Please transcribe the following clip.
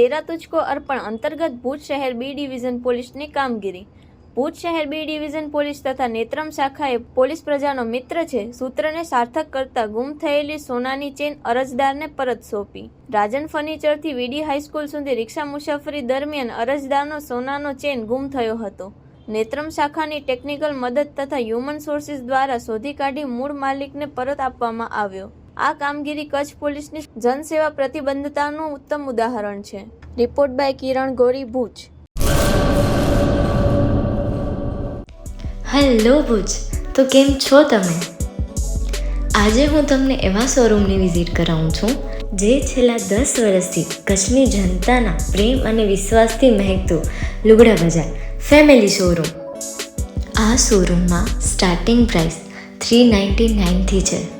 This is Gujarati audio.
તેરા તુચકો અર્પણ અંતર્ગત ભુજ શહેર બી ડિવિઝન પોલીસની કામગીરી ભુજ શહેર બી ડિવિઝન પોલીસ તથા નેત્રમ શાખાએ પોલીસ પ્રજાનો મિત્ર છે, સૂત્રને સાર્થક કરતા ગુમ થયેલી સોનાની ચેન અરજદારને પરત સોંપી. રાજન ફર્નિચરથી વીડી હાઈસ્કૂલ સુધી રિક્ષા મુસાફરી દરમિયાન અરજદારનો સોનાનો ચેન ગુમ થયો હતો. નેત્રમ શાખાની ટેકનિકલ મદદ તથા હ્યુમન સોર્સિસ દ્વારા શોધી કાઢી મૂળ માલિકને પરત આપવામાં આવ્યો. આ કામગીરી કચ્છ પોલીસની જનસેવા પ્રતિબદ્ધતાનું ઉત્તમ ઉદાહરણ છે. Report by Kiran Gori, Bhuj. Hello Bhuj, તો કેમ છો તમે? આજે હું તમને એવા શોરૂમની વિઝિટ કરાવું છું, જે છેલ્લા દસ વર્ષથી કચ્છની જનતાના પ્રેમ અને વિશ્વાસથી મહેકતું લુગડા બજાર ફેમિલી શોરૂમ આ શોરૂમમાં સ્ટાર્ટિંગ પ્રાઇસ થ્રી નાઇન્ટી નાઇનથી છે.